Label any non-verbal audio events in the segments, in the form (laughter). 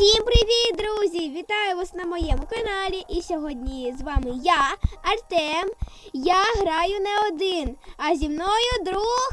Всім привіт, друзі! Вітаю вас на моєму каналі. І сьогодні з вами я, Артем. Я граю не один, а зі мною друг.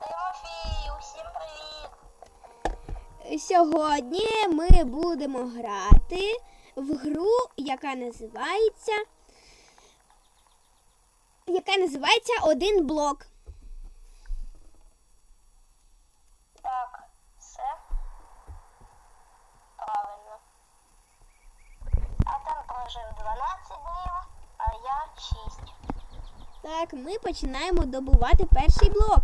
Тимофій, усім привіт! Сьогодні ми будемо грати в гру, яка називається. Яка називається Один блок. Так, все правильно. А там 12 днів, а я 6. Так, ми починаємо добувати перший блок.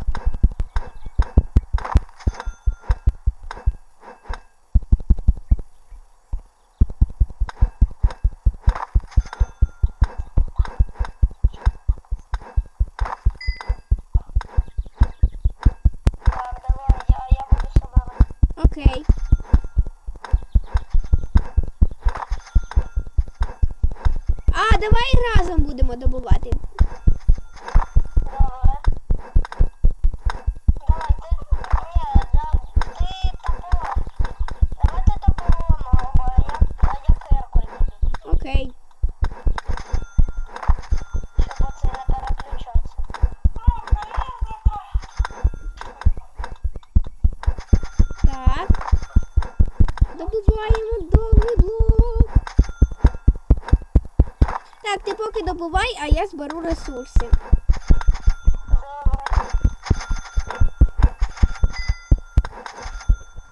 Добувай, а я зберу ресурси.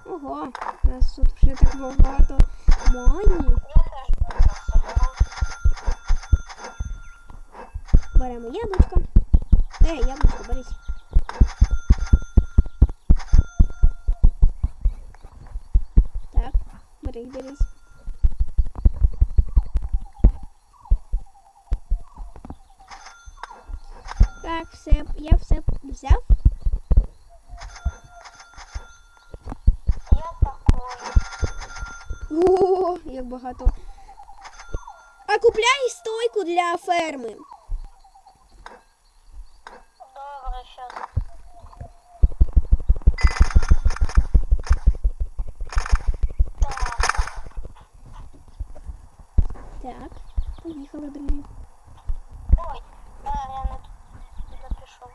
Ого, у нас тут вже так багато мані. Беремо яблучко. Е, яблучко, берись. Так, берись, берись. Так, все, я все взяв. Я такой. О, як багато. А купляй стойку для ферми. Добре, щас. Так, Так, поїхали, друзі. ой, а, я не туди пішов.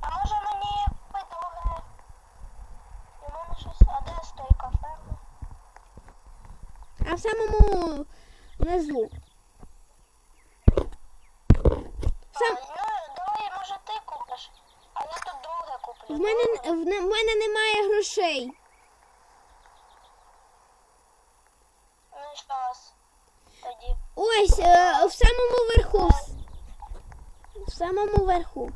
А може мені купити друге? У мене щось, а де стойка ферми? А в самому внизу. Сам... А, ну, давай, може ти купиш, а я тут друге куплю. В мене, в, в мене немає грошей. Ну, щас. Тоді. Ось, е, в самому верху. В самому верху.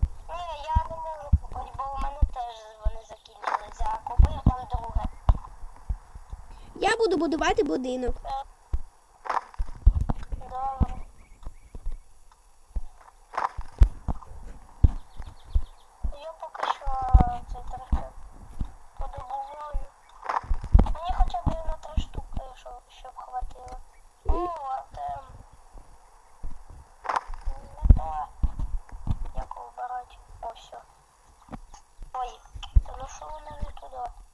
Як обирати? О, все. Ой, та ну що воно не туди?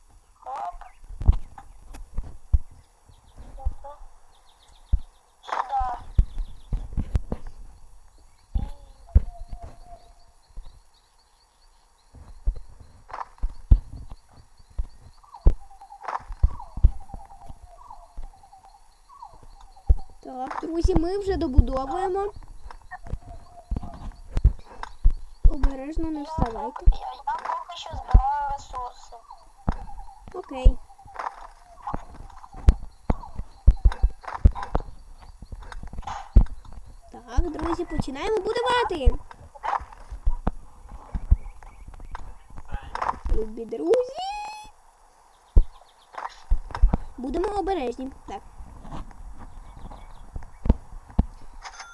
Так, друзі, ми вже добудовуємо. Обережно не вставайте. Я, поки що збираю ресурси. Окей. Так, друзі, починаємо будувати. Любі друзі. Будемо обережні. Так.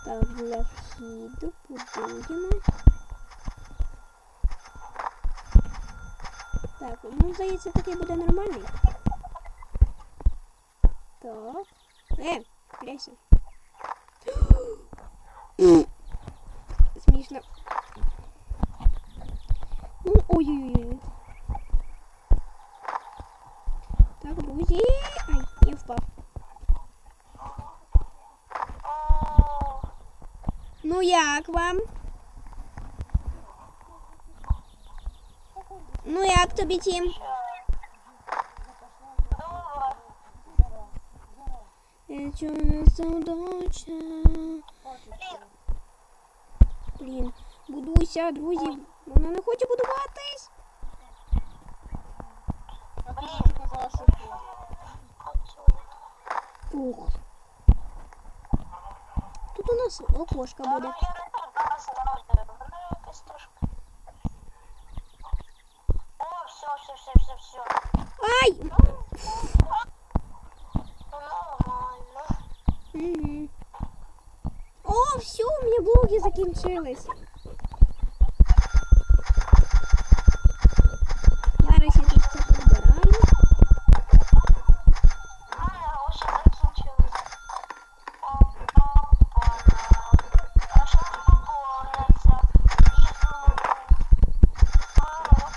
для вхіду будуємо. Так, ну здається, такий буде нормальний. Так. Е, пряся. Смішно. Ну, ой-ой-ой. Так, друзі. Ай, Ну як вам? Ну як тобі, Тім? Я чую задача. Блін, будуйся, друзі. Вона не хоче будуватись. блін. Працює. Ух. Тут у нас окошко Та ну буде. я не тут поставлю. Вона якась трошки. О, все, все, все, все, все. Ай! Ну, нормально. Угу. О, все, у меня блоки закінчились. Зараз я тут все прибираю. У мене гроші закінчились. Опа-па. А що ж поповниться? Іду. Ага.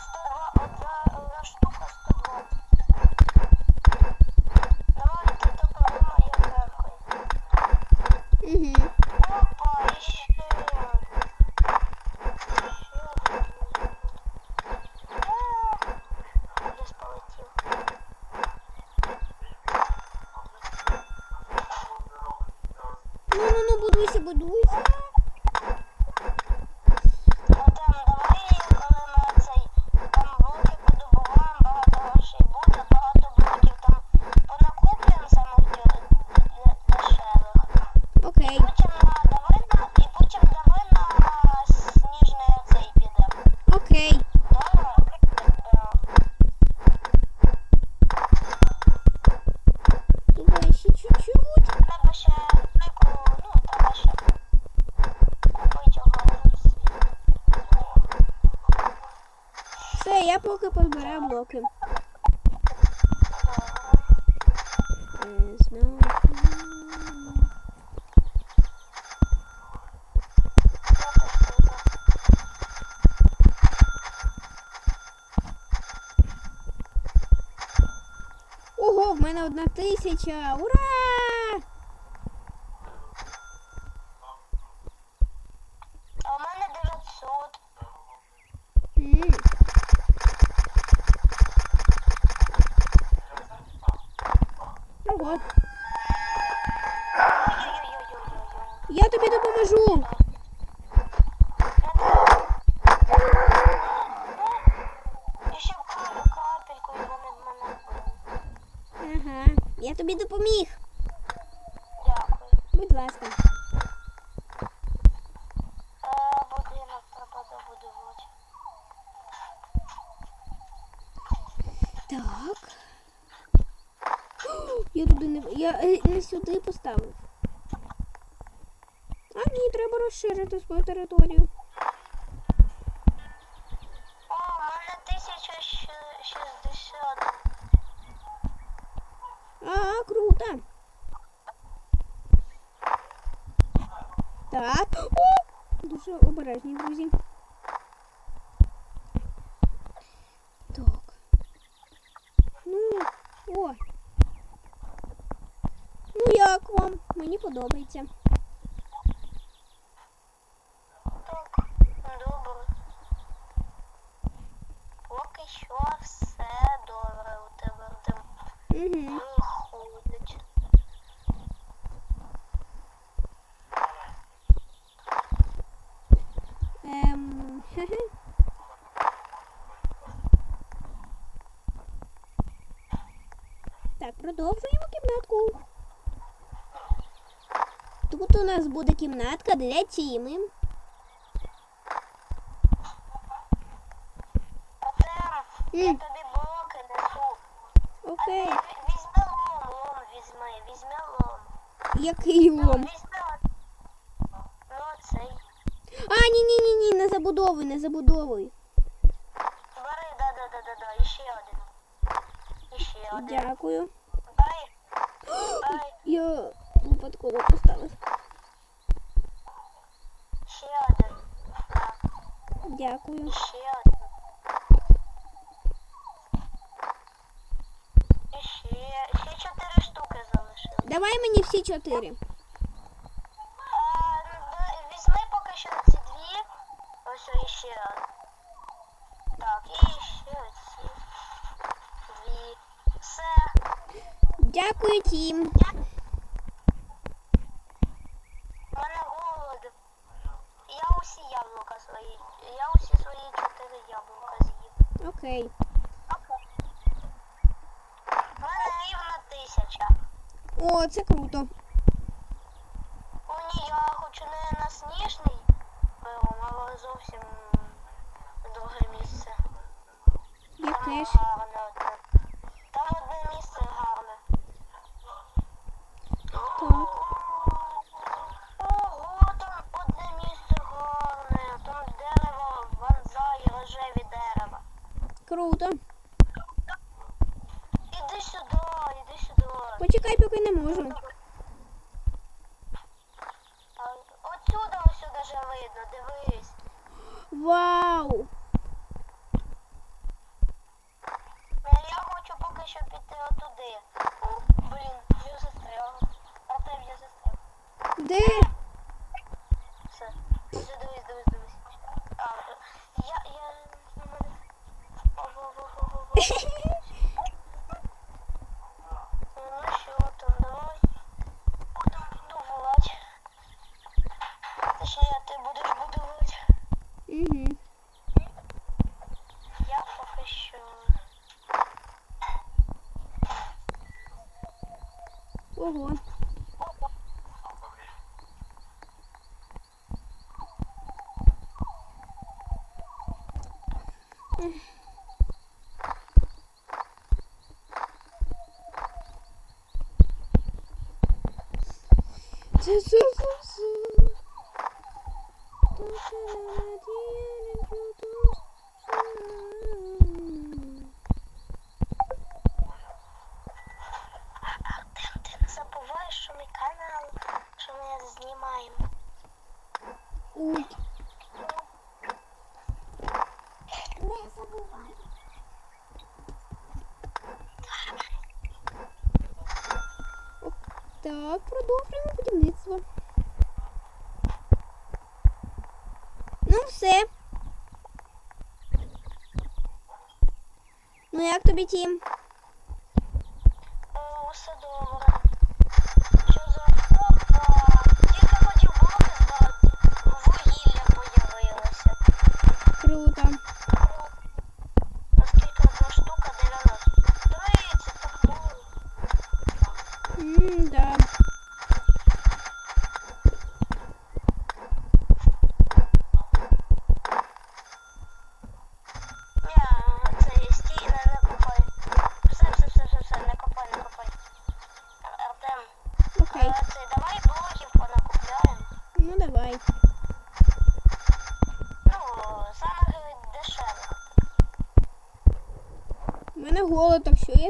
102, одна, одна штука 120. Давайте допомога я верхой. Угу. Опа, еще. Еще один. А, Кудись полетів. Ну, ну, ну, будуйся, будуйся. А там давай, коли ми цей там блоки подобуваємо, багато грошей буде, багато блоків там понакуплюємо самих дє- дє- дешевих. Окей. Потім на давай на і потім давай на сніжний оцей підемо. Окей. Добре? Е, Давай ще чуть-чуть. Треба ще типу, ну, треба ще купити гарний Все, я поки позбираю блоки. Е, Знову. Ого, в мене одна тисяча. Ура! Я тобі допоміг. Дякую. Будь ласка. Будинок треба добудувати. Так. Я туди не я е, не сюди поставив. А ні, треба розширити свою територію. О, у мене 1060. А, круто. Так. О! Дуже обережні, друзі. Так. Ну, о. Вам? Мені подобається. Так, добре. Поки що все добре у тебе Угу. виходить. Ем, хе-хе. Так, продовжуємо кімнатку. Тут у нас буде кімнатка для Тіми. Я тобі блоки несу. А ти окей. візьми лом, лом візьми, візьми лом. Який Ну, лом? візьми ну цей. А, ні, ні, ні, ні, не забудовуй, не забудовуй. Бери, да-да-да-да-да, іще один. Іще один. Дякую. Дай, дай, (gasps) Я випадково поставив. Дякую. Ще одна. Ще, ще чотири штуки залишили. Давай мені всі чотири. Соча. О, це круто. О, ні, я хоч не на сніжний, але зовсім друге місце. Я Там теж. гарне одне. Там одне місце гарне. Так. Ого, там одне місце гарне. Там дерево, бонзай, рожеві дерева. Круто. вже видно, дивись. Вау! Е, я хочу поки що піти отуди. Блін, я застряла. Артем, я застряла. Де? 我我 Ой. Не забувай. Так, продовжуємо будівництво. Ну все. Ну як тобі тім?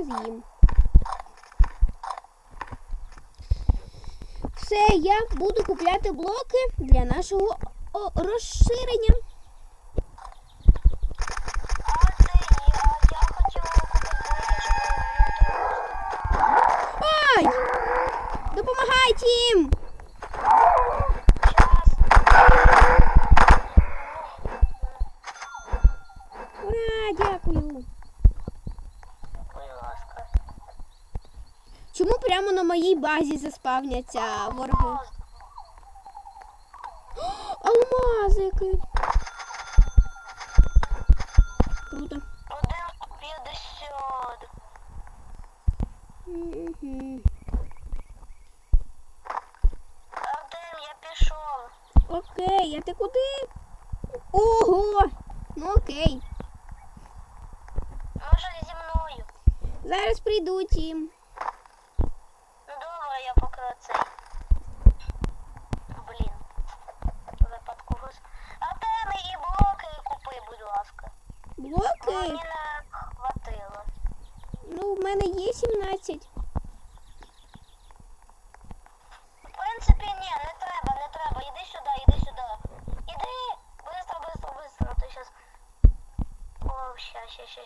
не. Все, я буду купляти блоки для нашого розширення. Ай! Допомагайте їм! базі заспавняться вороги. (gasps) Алмазики. Круто. Один пішов. Окей, а ти куди? Ого! Ну окей. Може зі мною. Зараз прийдуть їм.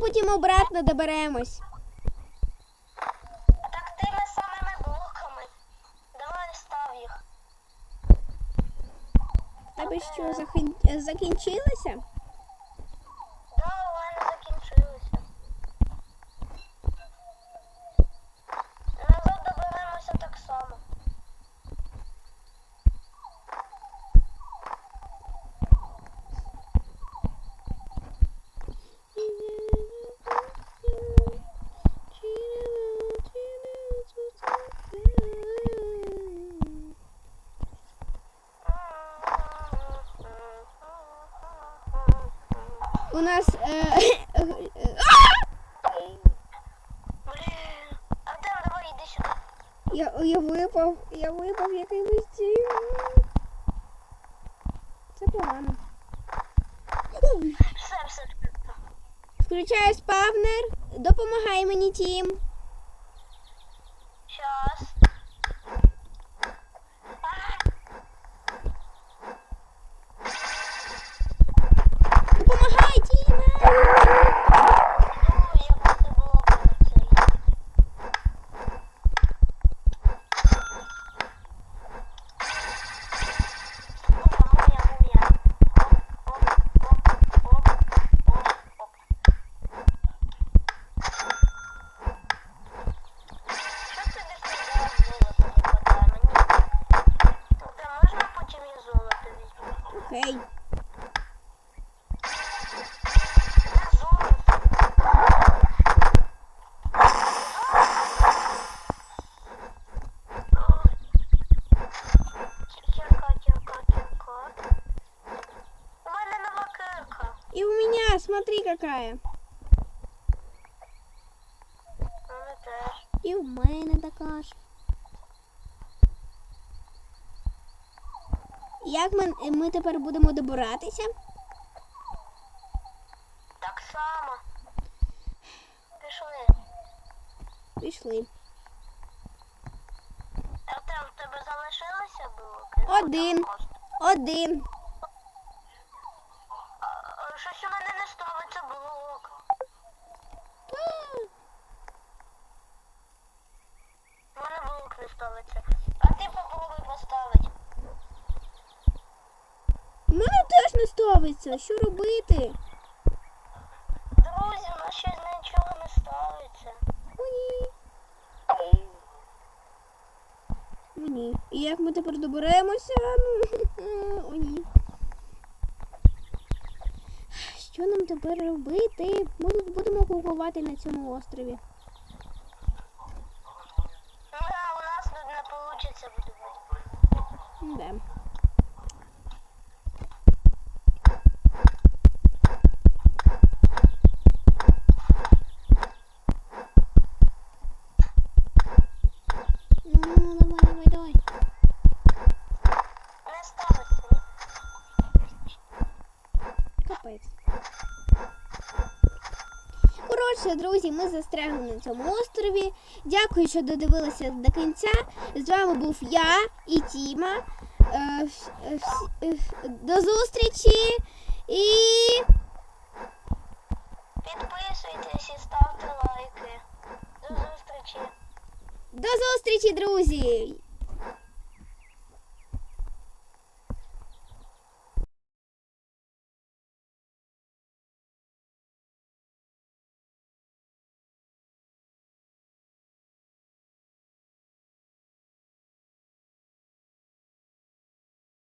Потім обратно доберемось? Так тими самими блоками. Давай став їх. Тебе що, закін... закінчилося? Да, у мене закінчилося. Назад доберемося так само. У нас. Е, Блін. Артем, давай йди сюди. я, я випав, я випав якимось чином. Це погано. Все, все. Включаю спавнер. Допомагай мені, Тім. Щас. Кирка. И у меня, смотри, какая. У мене теж. І в мене така ж. Як ми, ми тепер будемо добиратися? Так само. Пішли. Пішли. А там в тебе залишилося було? Один. Один. А, а, Щось у мене не ставиться блок. У мене блок не ставиться. А ти попробуй поставити. У мене теж не ставиться. Що робити? Друзі, у нас щось нічого не ставиться. О, ні. О, ні. І як ми тепер доберемося? Ну, (laughs) О, ні. Що нам тепер робити? Ми тут будемо кукувати на цьому острові. Ну, а у нас тут не вийде будувати. Да. Ну, ну, давай, давай, давай. Не ставиться. Капець. Коротше, друзі, ми застрягли на цьому острові. Дякую, що додивилися до кінця. З вами був я і Тіма. Е, е, е, До зустрічі і Підписуйтесь і ставте лайки. До зустрічі. до зустрічі, друзі!